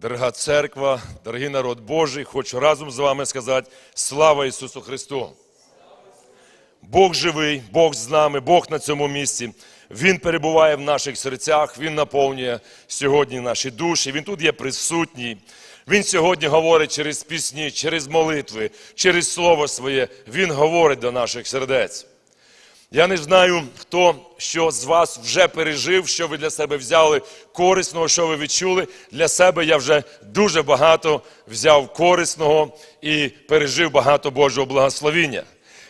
Дорога церква, дорогий народ Божий, хочу разом з вами сказати слава Ісусу Христу. Бог живий, Бог з нами, Бог на цьому місці. Він перебуває в наших серцях, Він наповнює сьогодні наші душі. Він тут є присутній. Він сьогодні говорить через пісні, через молитви, через слово своє. Він говорить до наших сердець. Я не знаю, хто що з вас вже пережив, що ви для себе взяли корисного, що ви відчули. Для себе я вже дуже багато взяв корисного і пережив багато Божого благословіння.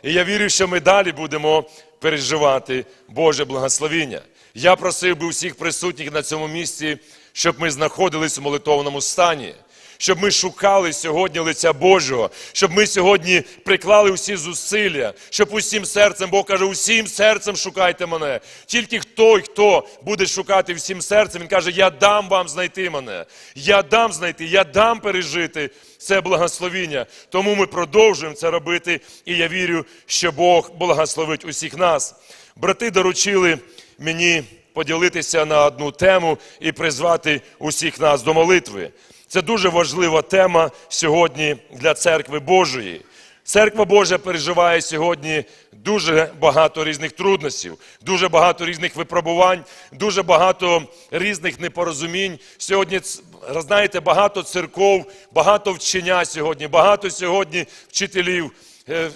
І я вірю, що ми далі будемо переживати Боже благословіння. Я просив би усіх присутніх на цьому місці, щоб ми знаходились у молитовному стані щоб ми шукали сьогодні лиця Божого, щоб ми сьогодні приклали усі зусилля, щоб усім серцем, Бог каже, усім серцем шукайте мене. Тільки той, хто буде шукати всім серцем, він каже, я дам вам знайти мене. Я дам знайти, я дам пережити це благословіння. Тому ми продовжуємо це робити, і я вірю, що Бог благословить усіх нас. Брати доручили мені поділитися на одну тему і призвати усіх нас до молитви. Це дуже важлива тема сьогодні для церкви Божої. Церква Божа переживає сьогодні дуже багато різних трудностів, дуже багато різних випробувань, дуже багато різних непорозумінь. Сьогодні, знаєте, багато церков, багато вчення сьогодні, багато сьогодні вчителів,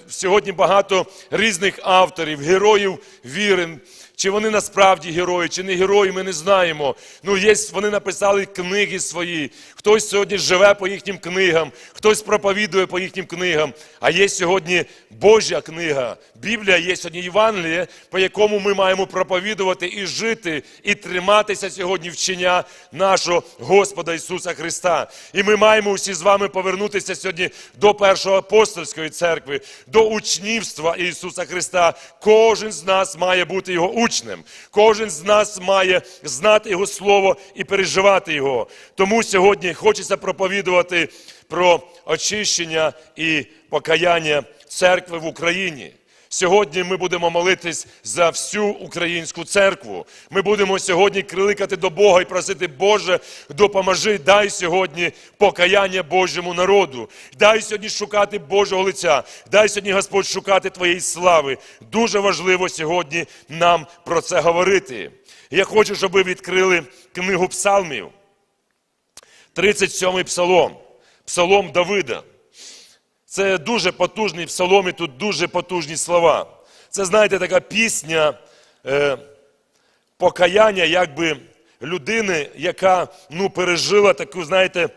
сьогодні багато різних авторів, героїв віри. Чи вони насправді герої, чи не герої, ми не знаємо. Ну, є, вони написали книги свої. Хтось сьогодні живе по їхнім книгам, хтось проповідує по їхнім книгам. А є сьогодні Божа книга. Біблія є сьогодні Євангеліє, по якому ми маємо проповідувати і жити, і триматися сьогодні вчення нашого Господа Ісуса Христа. І ми маємо усі з вами повернутися сьогодні до першої апостольської церкви, до учнівства Ісуса Христа. Кожен з нас має бути його учнем. Кожен з нас має знати Його Слово і переживати Його. Тому сьогодні хочеться проповідувати про очищення і покаяння церкви в Україні. Сьогодні ми будемо молитись за всю українську церкву. Ми будемо сьогодні кликати до Бога і просити, Боже, допоможи, дай сьогодні покаяння Божому народу. Дай сьогодні шукати Божого лиця. Дай сьогодні, Господь, шукати Твоєї слави. Дуже важливо сьогодні нам про це говорити. Я хочу, щоб ви відкрили книгу псалмів. 37-й псалом, псалом Давида. Це дуже потужний псалом, і тут дуже потужні слова. Це, знаєте, така пісня е, покаяння, якби людини, яка ну, пережила таку, знаєте,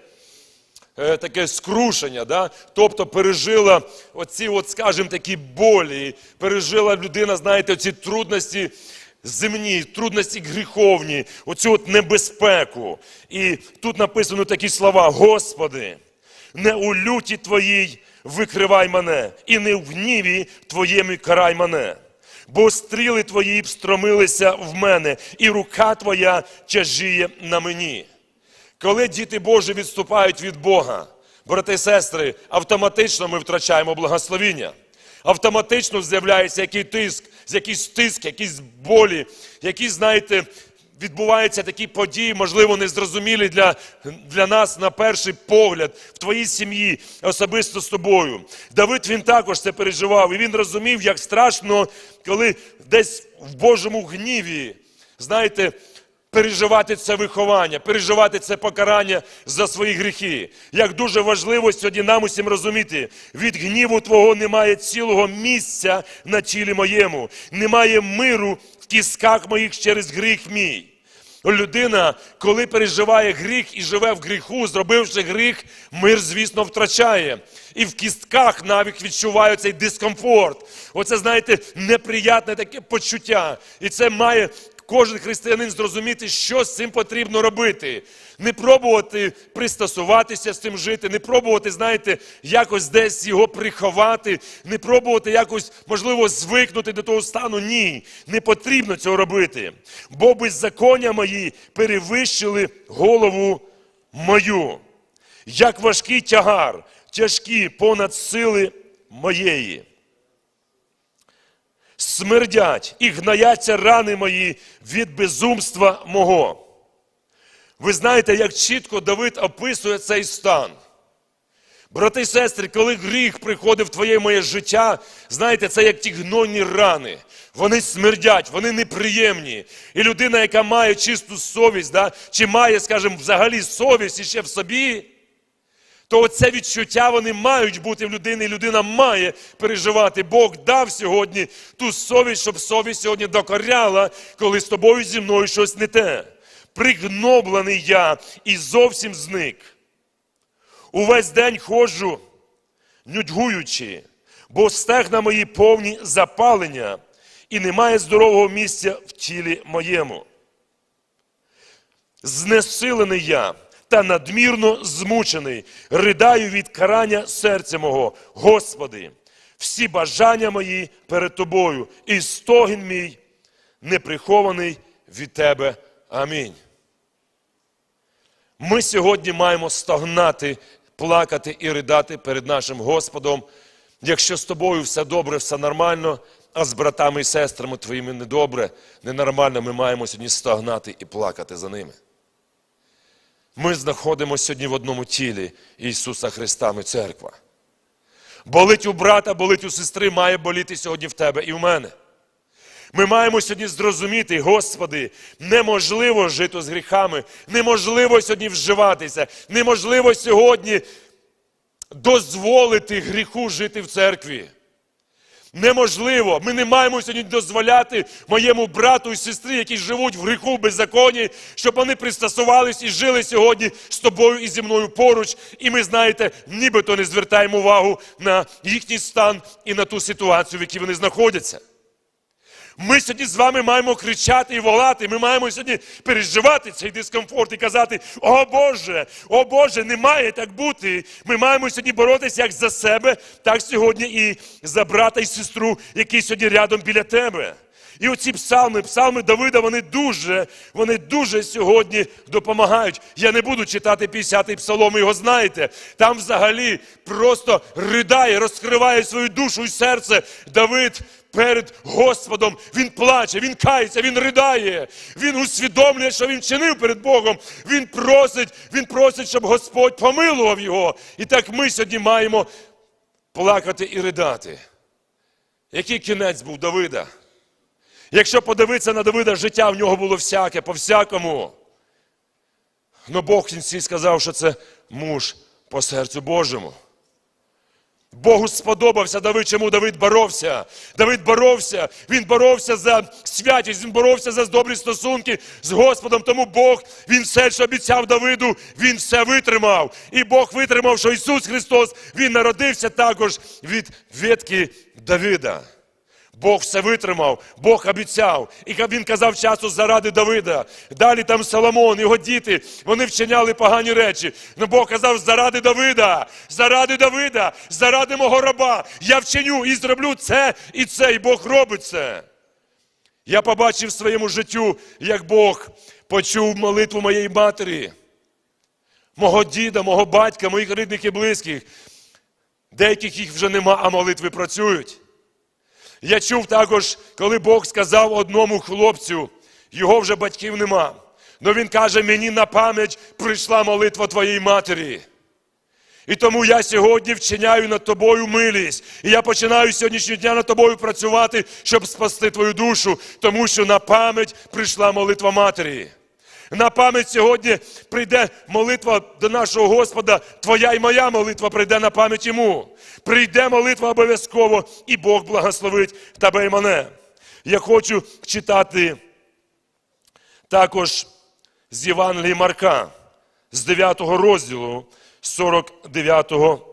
е, таке скрушення, да? тобто пережила оці, от, скажімо, такі болі, пережила людина, знаєте, оці трудності земні, трудності гріховні, оцю от небезпеку. І тут написано такі слова: Господи, не у люті Твоїй викривай мене, і не в гніві Твоєму карай мене. Бо стріли Твої встромилися в мене, і рука Твоя тяжіє на мені. Коли діти Божі відступають від Бога, брати і сестри, автоматично ми втрачаємо благословіння. Автоматично з'являється який тиск, якийсь тиск, якісь болі, якісь, знаєте, відбуваються такі події, можливо, незрозумілі для, для нас на перший погляд, в твоїй сім'ї, особисто з тобою. Давид він також це переживав, і він розумів, як страшно, коли десь в Божому гніві, знаєте, переживати це виховання, переживати це покарання за свої гріхи. Як дуже важливо сьогодні нам усім розуміти, від гніву Твого немає цілого місця на тілі моєму, немає миру в кісках моїх через гріх мій. Людина, коли переживає гріх і живе в гріху, зробивши гріх, мир, звісно, втрачає. І в кістках навіть відчуває цей дискомфорт. Оце, знаєте, неприятне таке почуття. І це має кожен християнин зрозуміти, що з цим потрібно робити. Не пробувати пристосуватися з цим жити, не пробувати, знаєте, якось десь його приховати, не пробувати якось, можливо, звикнути до того стану. Ні, не потрібно цього робити. Бо беззаконня мої перевищили голову мою. Як важкий тягар, тяжкі понад сили моєї смердять і гнаяться рани мої від безумства мого. Ви знаєте, як чітко Давид описує цей стан. Брати і сестри, коли гріх приходить в твоє моє життя, знаєте, це як ті гнойні рани. Вони смердять, вони неприємні. І людина, яка має чисту совість, да, чи має, скажімо, взагалі совість іще в собі, то оце відчуття вони мають бути в людини, і людина має переживати. Бог дав сьогодні ту совість, щоб совість сьогодні докоряла, коли з тобою зі мною щось не те. Пригноблений я і зовсім зник. Увесь день ходжу, нудьгуючи, бо стегна мої повні запалення, і немає здорового місця в тілі моєму. Знесилений я та надмірно змучений, ридаю від карання серця мого, Господи, всі бажання мої перед Тобою, і стогін мій неприхований від Тебе. Амінь. Ми сьогодні маємо стогнати, плакати і ридати перед нашим Господом. Якщо з тобою все добре, все нормально, а з братами і сестрами твоїми недобре, ненормально, ми маємо сьогодні стогнати і плакати за ними. Ми знаходимося сьогодні в одному тілі Ісуса Христа, ми церква. Болить у брата, болить у сестри, має боліти сьогодні в тебе і в мене. Ми маємо сьогодні зрозуміти, Господи, неможливо жити з гріхами, неможливо сьогодні вживатися, неможливо сьогодні дозволити гріху жити в церкві. Неможливо. Ми не маємо сьогодні дозволяти моєму брату і сестрі, які живуть в гріху беззаконі, щоб вони пристосувались і жили сьогодні з тобою і зі мною поруч. І ми, знаєте, нібито не звертаємо увагу на їхній стан і на ту ситуацію, в якій вони знаходяться. Ми сьогодні з вами маємо кричати і волати. Ми маємо сьогодні переживати цей дискомфорт і казати: О Боже, о Боже, не має так бути. Ми маємо сьогодні боротися як за себе, так сьогодні і за брата і сестру, які сьогодні рядом біля тебе. І оці псалми, псалми Давида, вони дуже, вони дуже сьогодні допомагають. Я не буду читати 50-й псалом, його знаєте. Там взагалі просто ридає, розкриває свою душу і серце Давид перед Господом. Він плаче, він кається, він ридає, він усвідомлює, що він чинив перед Богом. Він просить, він просить, щоб Господь помилував його. І так ми сьогодні маємо плакати і ридати. Який кінець був Давида? Якщо подивитися на Давида, життя в нього було всяке, по-всякому. Но Бог в кінці сказав, що це муж по серцю Божому. Богу сподобався Давид, чому Давид боровся. Давид боровся, він боровся за святість, він боровся за добрі стосунки з Господом. Тому Бог, він все, що обіцяв Давиду, він все витримав. І Бог витримав, що Ісус Христос, Він народився також від ветки Давида. Бог все витримав, Бог обіцяв. І він казав часу заради Давида. Далі там Соломон, його діти, вони вчиняли погані речі. Но Бог казав, заради Давида, заради Давида, заради мого раба. Я вчиню і зроблю це і це, і Бог робить це. Я побачив в своєму життю, як Бог почув молитву моєї матері, мого діда, мого батька, моїх рідних і близьких. Деяких їх вже нема, а молитви працюють. Я чув також, коли Бог сказав одному хлопцю, його вже батьків нема. Но він каже, мені на пам'ять прийшла молитва твоєї матері. І тому я сьогодні вчиняю над тобою милість. І я починаю сьогоднішнього дня над тобою працювати, щоб спасти твою душу, тому що на пам'ять прийшла молитва матері. На пам'ять сьогодні прийде молитва до нашого Господа, твоя і моя молитва прийде на пам'ять йому. Прийде молитва обов'язково, і Бог благословить тебе і мене. Я хочу читати також з Євангелії Марка, з 9 розділу 49,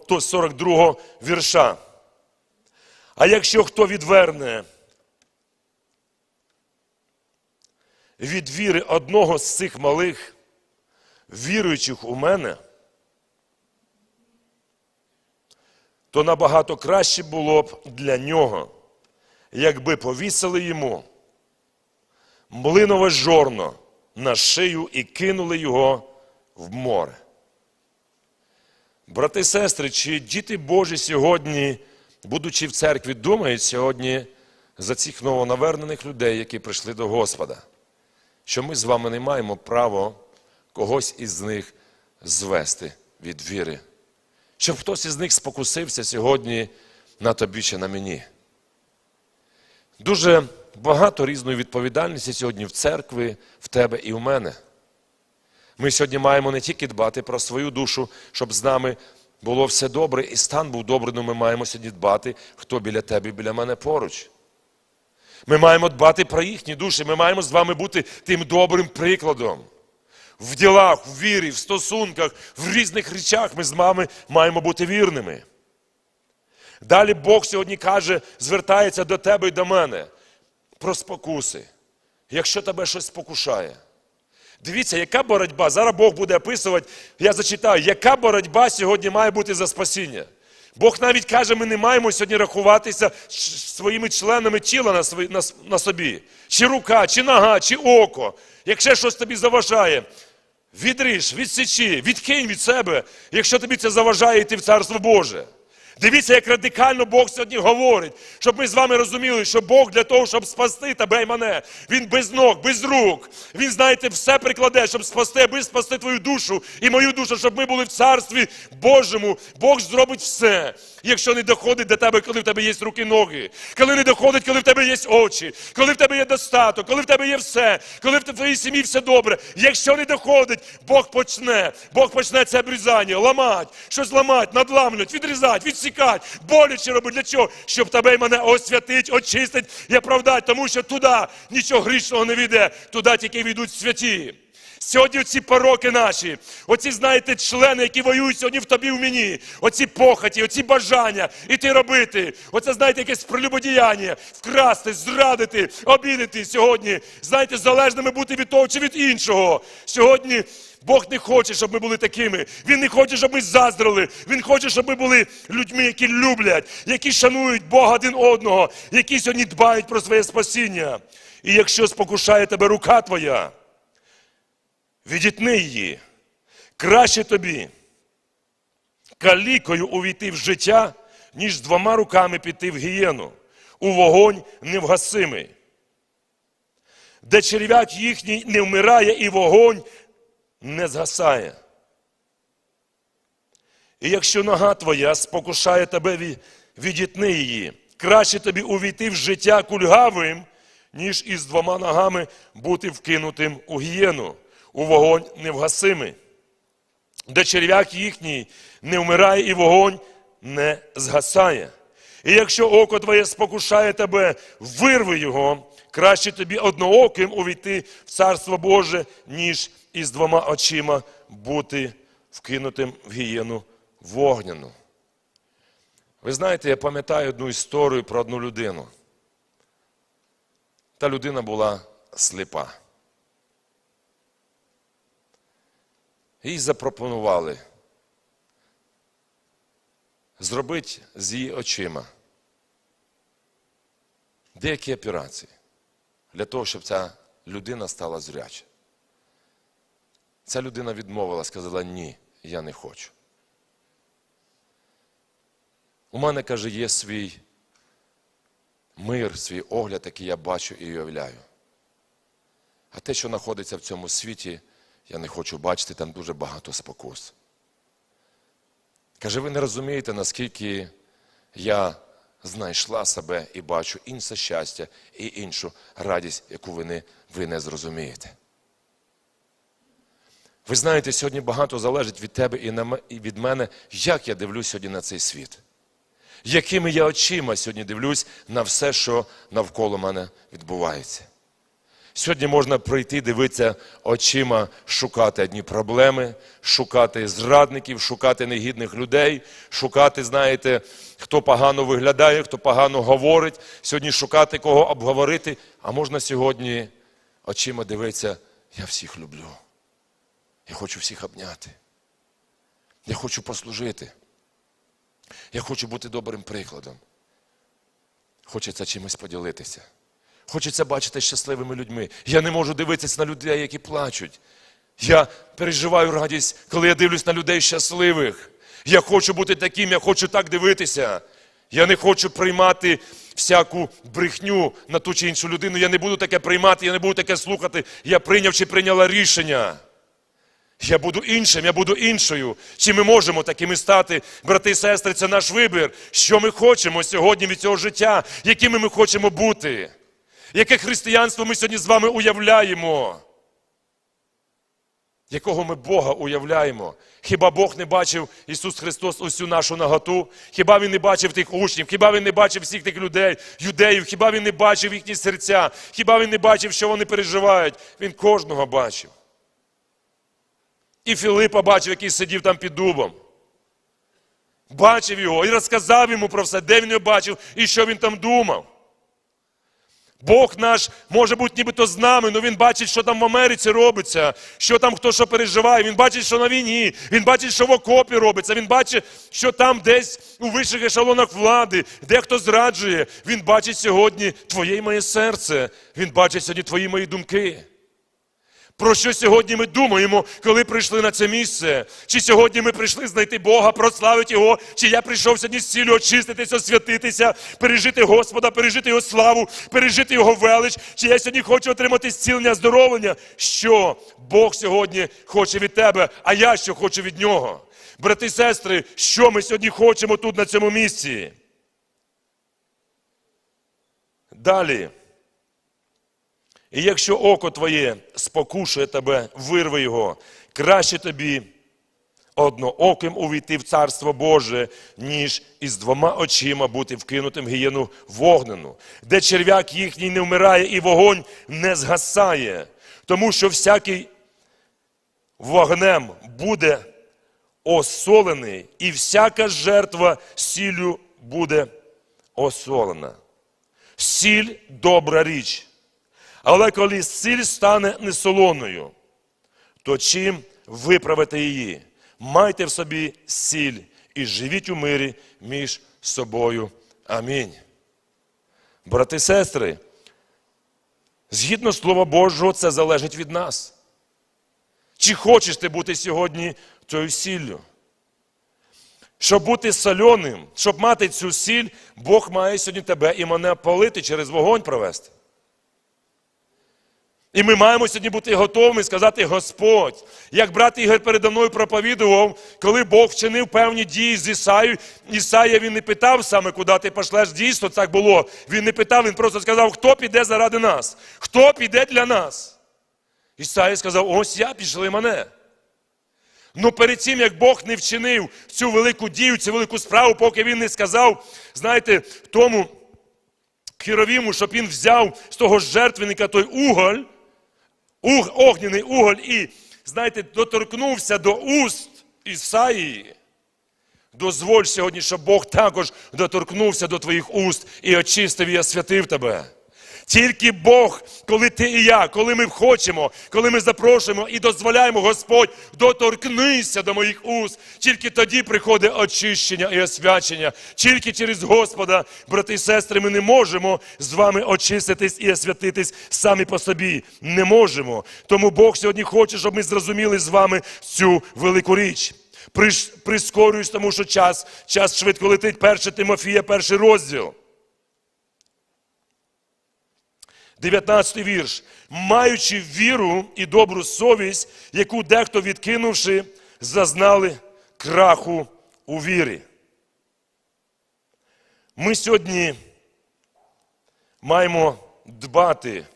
то 42 вірша. А якщо хто відверне від віри одного з цих малих, віруючих у мене, то набагато краще було б для нього, якби повісили йому млинове жорно на шию і кинули його в море. Брати і сестри, чи діти Божі сьогодні, будучи в церкві, думають сьогодні за цих новонавернених людей, які прийшли до Господа? Що ми з вами не маємо право когось із них звести від віри. Щоб хтось із них спокусився сьогодні на тобі чи на мені. Дуже багато різної відповідальності сьогодні в церкві, в тебе і в мене. Ми сьогодні маємо не тільки дбати про свою душу, щоб з нами було все добре і стан був добрий, але ми маємо сьогодні дбати, хто біля тебе біля мене поруч. Ми маємо дбати про їхні душі, ми маємо з вами бути тим добрим прикладом. В ділах, в вірі, в стосунках, в різних речах ми з вами маємо бути вірними. Далі Бог сьогодні каже, звертається до тебе і до мене про спокуси. Якщо тебе щось спокушає. Дивіться, яка боротьба. Зараз Бог буде описувати, я зачитаю, яка боротьба сьогодні має бути за спасіння. Бог навіть каже, ми не маємо сьогодні рахуватися своїми членами тіла на, собі. Чи рука, чи нога, чи око. Якщо щось тобі заважає, відріж, відсічи, відкинь від себе, якщо тобі це заважає йти в Царство Боже. Дивіться, як радикально Бог сьогодні говорить, щоб ми з вами розуміли, що Бог для того, щоб спасти тебе і мене, Він без ног, без рук. Він, знаєте, все прикладе, щоб спасти, аби спасти твою душу і мою душу, щоб ми були в царстві Божому. Бог зробить все. Якщо не доходить до тебе, коли в тебе є руки, ноги, коли не доходить, коли в тебе є очі, коли в тебе є достаток, коли в тебе є все, коли в твоїй сім'ї все добре. Якщо не доходить, Бог почне. Бог почне це обрізання, ламати, щось ламати, надламлювати, відрізати, відсікати, боляче робити. Для чого? Щоб тебе і мене освятить, очистить і оправдати, тому що туди нічого грішного не війде, туди тільки війдуть святі. Сьогодні ці пороки наші, оці, знаєте, члени, які воюють сьогодні в тобі в мені, оці похоті, оці бажання іти робити, оце, знаєте, якесь прелюбодіяння, вкрасти, зрадити, обідати сьогодні, знаєте, залежними бути від того чи від іншого. Сьогодні Бог не хоче, щоб ми були такими. Він не хоче, щоб ми заздрили. Він хоче, щоб ми були людьми, які люблять, які шанують Бога один одного, які сьогодні дбають про своє спасіння. І якщо спокушає тебе рука твоя, відітни її. Краще тобі калікою увійти в життя, ніж двома руками піти в гієну, у вогонь невгасимий, де черв'як їхній не вмирає і вогонь не згасає. І якщо нога твоя спокушає тебе, відітни її, краще тобі увійти в життя кульгавим, ніж із двома ногами бути вкинутим у гієну, у вогонь невгасимий, де черв'як їхній не вмирає і вогонь не згасає. І якщо око твоє спокушає тебе, вирви його, краще тобі однооким увійти в Царство Боже, ніж із двома очима бути вкинутим в гієну вогняну. Ви знаєте, я пам'ятаю одну історію про одну людину. Та людина була сліпа. Їй запропонували зробити з її очима деякі операції для того, щоб ця людина стала зряча. Ця людина відмовила, сказала, ні, я не хочу. У мене, каже, є свій мир, свій огляд, який я бачу і уявляю. А те, що знаходиться в цьому світі, я не хочу бачити, там дуже багато спокус. Каже, ви не розумієте, наскільки я знайшла себе і бачу інше щастя і іншу радість, яку ви не, ви не зрозумієте. Ви знаєте, сьогодні багато залежить від тебе і від мене, як я дивлюсь сьогодні на цей світ. Якими я очима сьогодні дивлюсь на все, що навколо мене відбувається. Сьогодні можна прийти, дивитися очима, шукати одні проблеми, шукати зрадників, шукати негідних людей, шукати, знаєте, хто погано виглядає, хто погано говорить, сьогодні шукати кого обговорити, а можна сьогодні очима дивитися, я всіх люблю. Я хочу всіх обняти. Я хочу послужити. Я хочу бути добрим прикладом. Хочеться чимось поділитися. Хочеться бачити щасливими людьми. Я не можу дивитися на людей, які плачуть. Я переживаю радість, коли я дивлюсь на людей щасливих. Я хочу бути таким, я хочу так дивитися. Я не хочу приймати всяку брехню на ту чи іншу людину. Я не буду таке приймати, я не буду таке слухати. Я прийняв чи прийняла рішення. Я буду іншим, я буду іншою. Чи ми можемо такими стати, брати і сестри, це наш вибір. Що ми хочемо сьогодні від цього життя, якими ми хочемо бути? Яке християнство ми сьогодні з вами уявляємо? Якого ми Бога уявляємо? Хіба Бог не бачив Ісус Христос усю нашу наготу? Хіба Він не бачив тих учнів? Хіба Він не бачив всіх тих людей, юдеїв? Хіба Він не бачив їхні серця? Хіба Він не бачив, що вони переживають? Він кожного бачив. І Філипа бачив, який сидів там під дубом. Бачив його і розказав йому про все, де він його бачив і що він там думав. Бог наш може бути нібито з нами, але він бачить, що там в Америці робиться, що там хто що переживає. Він бачить, що на війні, він бачить, що в окопі робиться, він бачить, що там десь у вищих ешелонах влади, де хто зраджує. Він бачить сьогодні твоє і моє серце. Він бачить сьогодні твої мої думки. Про що сьогодні ми думаємо, коли прийшли на це місце? Чи сьогодні ми прийшли знайти Бога, прославити Його, чи я прийшов сьогодні з цілю очиститися, освятитися, пережити Господа, пережити Його славу, пережити Його велич, чи я сьогодні хочу отримати зцілення, здоровлення? Що Бог сьогодні хоче від тебе, а я що хочу від нього? Брати і сестри, що ми сьогодні хочемо тут, на цьому місці? Далі. І якщо око твоє спокушує тебе, вирви його, краще тобі однооким увійти в Царство Боже, ніж із двома очима бути вкинутим гієну вогнену, де черв'як їхній не вмирає і вогонь не згасає, тому що всякий вогнем буде осолений, і всяка жертва сіллю буде осолена. Сіль добра річ. Але коли сіль стане несолоною, то чим виправити її? Майте в собі сіль і живіть у мирі між собою. Амінь. Брати і сестри, згідно Слова Божого, це залежить від нас. Чи хочеш ти бути сьогодні тою сіллю? Щоб бути соленим, щоб мати цю сіль, Бог має сьогодні тебе і мене полити через вогонь провести. І ми маємо сьогодні бути готовими сказати Господь, як брат Ігор передо мною проповідував, коли Бог вчинив певні дії з Ісаєю, Ісая він не питав саме, куди ти пошлеш. Дійсно, так було. Він не питав, він просто сказав, хто піде заради нас, хто піде для нас. Ісая сказав, ось я пішли мене. Ну перед цим, як Бог не вчинив цю велику дію, цю велику справу, поки він не сказав, знаєте, тому Хіровіму, щоб він взяв з того жертвенника той уголь, уг, огняний уголь і, знаєте, доторкнувся до уст Ісаїї. Дозволь сьогодні, щоб Бог також доторкнувся до твоїх уст і очистив і освятив тебе. Тільки Бог, коли ти і я, коли ми хочемо, коли ми запрошуємо і дозволяємо, Господь, доторкнися до моїх уст, тільки тоді приходить очищення і освячення. Тільки через Господа, брати і сестри, ми не можемо з вами очиститись і освятитись самі по собі. Не можемо. Тому Бог сьогодні хоче, щоб ми зрозуміли з вами цю велику річ. Приш- Прискорююсь, тому що час, час швидко летить. Перше Тимофія, перший розділ. 19 вірш. Маючи віру і добру совість, яку дехто відкинувши, зазнали краху у вірі. Ми сьогодні маємо дбати,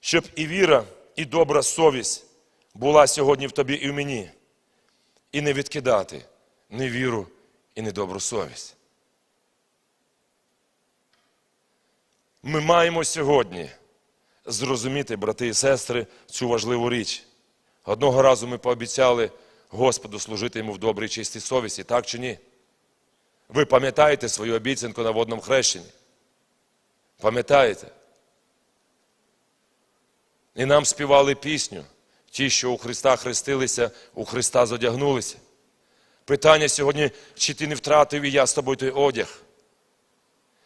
щоб і віра, і добра совість була сьогодні в тобі і в мені. І не відкидати ні віру і не добру совість. Ми маємо сьогодні зрозуміти, брати і сестри, цю важливу річ. Одного разу ми пообіцяли Господу служити йому в добрій чистій совісті, так чи ні? Ви пам'ятаєте свою обіцянку на водному хрещенні? Пам'ятаєте? І нам співали пісню. Ті, що у Христа хрестилися, у Христа зодягнулися. Питання сьогодні, чи ти не втратив і я з тобою той одяг?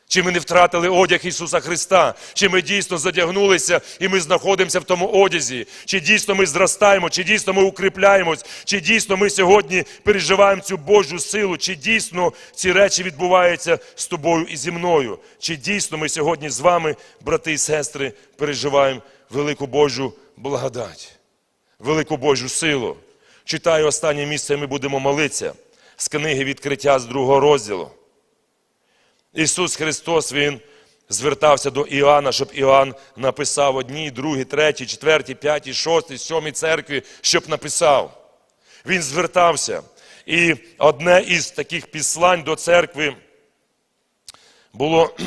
Чи ми не втратили одяг Ісуса Христа? Чи ми дійсно задягнулися і ми знаходимося в тому одязі? Чи дійсно ми зростаємо, чи дійсно ми укріпляємось, чи дійсно ми сьогодні переживаємо цю Божу силу, чи дійсно ці речі відбуваються з тобою і зі мною? Чи дійсно ми сьогодні з вами, брати і сестри, переживаємо велику Божу благодать? велику Божу силу. Читаю останнє місце, і ми будемо молитися з книги відкриття з другого розділу. Ісус Христос, Він звертався до Іоанна, щоб Іоанн написав одній, другій, третій, четвертій, п'ятій, шостій, сьомій церкві, щоб написав. Він звертався. І одне із таких післань до церкви було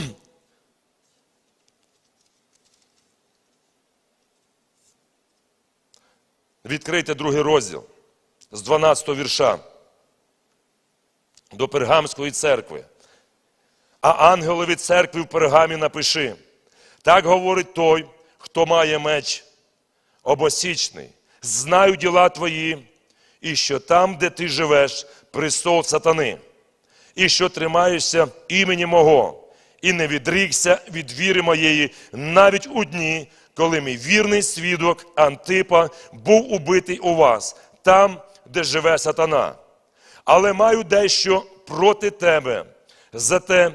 Відкрийте другий розділ з 12 вірша до Пергамської церкви. А ангелові церкви в Пергамі напиши. Так говорить той, хто має меч обосічний. Знаю діла твої, і що там, де ти живеш, престол сатани, і що тримаєшся імені мого, і не відрікся від віри моєї навіть у дні, коли мій вірний свідок Антипа був убитий у вас, там, де живе сатана. Але маю дещо проти тебе за те,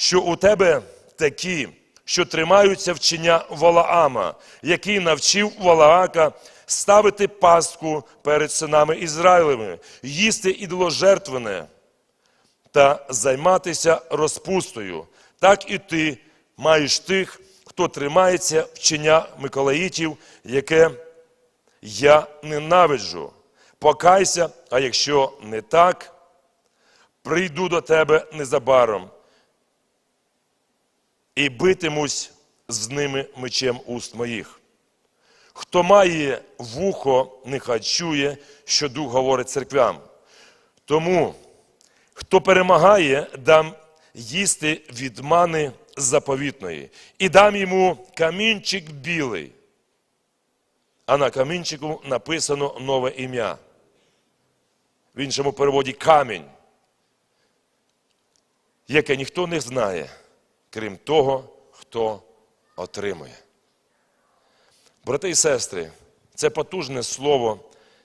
що у тебе такі, що тримаються вчення Валаама, який навчив Валаака ставити пастку перед синами Ізраїлевими, їсти ідоложертвене та займатися розпустою. Так і ти маєш тих, хто тримається вчення Миколаїтів, яке я ненавиджу. Покайся, а якщо не так, прийду до тебе незабаром і битимусь з ними мечем уст моїх. Хто має вухо, нехай чує, що Дух говорить церквям. Тому, хто перемагає, дам їсти від мани заповітної, і дам йому камінчик білий. А на камінчику написано нове ім'я. В іншому переводі камінь, яке ніхто не знає, крім того, хто отримує. Брати і сестри, це потужне слово,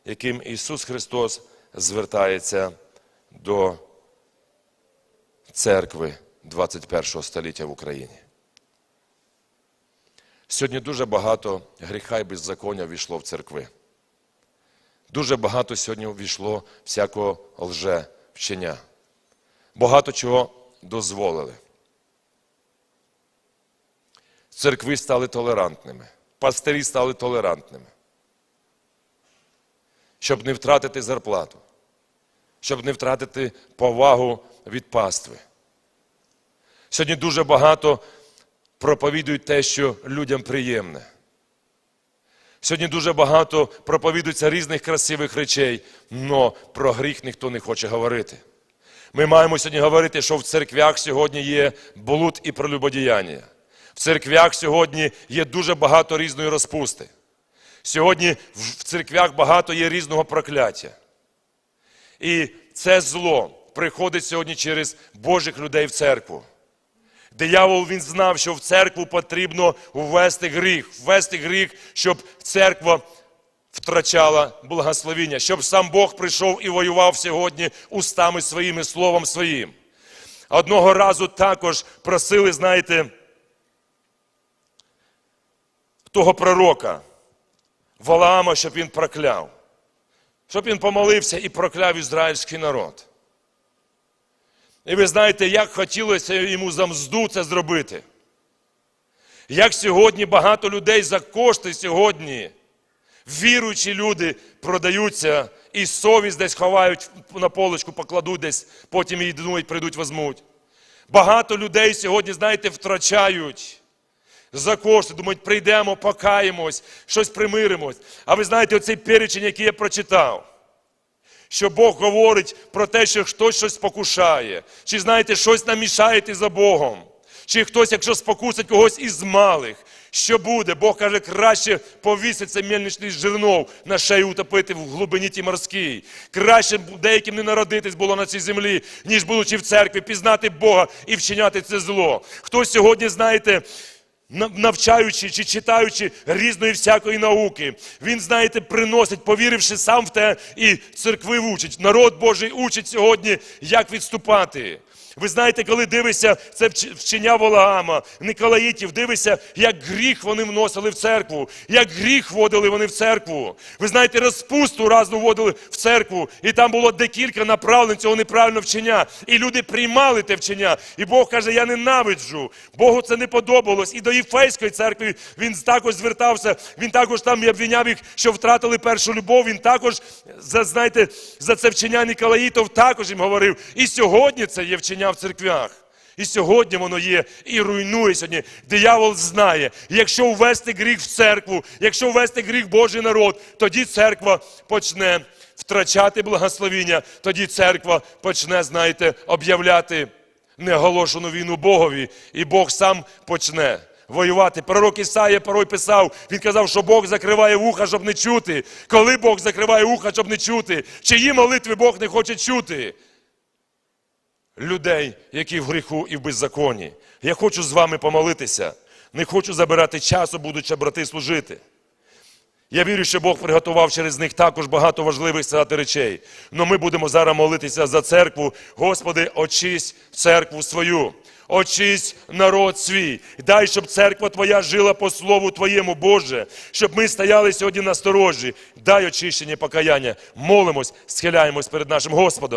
яким Ісус Христос звертається до церкви 21 століття в Україні. Сьогодні дуже багато гріха і беззаконня війшло в церкви. Дуже багато сьогодні війшло всякого лже вчення. Багато чого дозволили. Церкви стали толерантними, пастирі стали толерантними. Щоб не втратити зарплату, щоб не втратити повагу від пастви. Сьогодні дуже багато проповідують те, що людям приємне. Сьогодні дуже багато проповідується різних красивих речей, але про гріх ніхто не хоче говорити. Ми маємо сьогодні говорити, що в церквях сьогодні є блуд і прелюбодіяння. В церквях сьогодні є дуже багато різної розпусти. Сьогодні в церквях багато є різного прокляття. І це зло приходить сьогодні через Божих людей в церкву. Диявол він знав, що в церкву потрібно ввести гріх, ввести гріх, щоб церква втрачала благословіння, щоб сам Бог прийшов і воював сьогодні устами своїми, словом своїм. Одного разу також просили, знаєте, того пророка Валаама, щоб він прокляв, щоб він помолився і прокляв ізраїльський народ. І ви знаєте, як хотілося йому за мзду це зробити. Як сьогодні багато людей за кошти сьогодні, віруючі люди продаються і совість десь ховають на полочку, покладуть десь, потім її думають, прийдуть, возьмуть. Багато людей сьогодні, знаєте, втрачають за кошти, думають, прийдемо, покаємось, щось примиримось. А ви знаєте, оцей перечень, який я прочитав що Бог говорить про те, що хтось щось спокушає, чи знаєте, щось намішаєте за Богом, чи хтось, якщо спокусить когось із малих, що буде? Бог каже, краще повіситься мельничний жирнов на шею утопити в глибині ті морській. Краще деяким не народитись було на цій землі, ніж будучи в церкві, пізнати Бога і вчиняти це зло. Хтось сьогодні, знаєте, навчаючи чи читаючи різної всякої науки. Він, знаєте, приносить, повіривши сам в те, і церкви вучить. Народ Божий учить сьогодні, як відступати. Ви знаєте, коли дивишся це вчення Вологама, Николаїтів, дивишся, як гріх вони вносили в церкву, як гріх вводили вони в церкву. Ви знаєте, розпусту разну вводили в церкву, і там було декілька направлень цього неправильного вчення. І люди приймали те вчення. І Бог каже, я ненавиджу. Богу це не подобалось. І до Єфейської церкви він також звертався, він також там і обвиняв їх, що втратили першу любов. Він також, за, знаєте, за це вчення Ніколаїтов також їм говорив. І сьогодні це є вчення в церквях. І сьогодні воно є і руйнує сьогодні. Диявол знає, якщо ввести гріх в церкву, якщо ввести гріх Божий народ, тоді церква почне втрачати благословіння, тоді церква почне, знаєте, об'являти неоголошену війну Богові, і Бог сам почне воювати. Пророк Ісая порой писав, він казав, що Бог закриває вуха, щоб не чути. Коли Бог закриває вуха, щоб не чути, чиї молитви Бог не хоче чути? Людей, які в гріху і в беззаконні. Я хочу з вами помолитися. Не хочу забирати часу, будучи брати служити. Я вірю, що Бог приготував через них також багато важливих сказати речей. Но ми будемо зараз молитися за церкву. Господи, очисть церкву свою. Очисть народ свій. Дай, щоб церква Твоя жила по слову Твоєму, Боже, щоб ми стояли сьогодні на сторожі. Дай очищення покаяння. Молимось, схиляємось перед нашим Господом.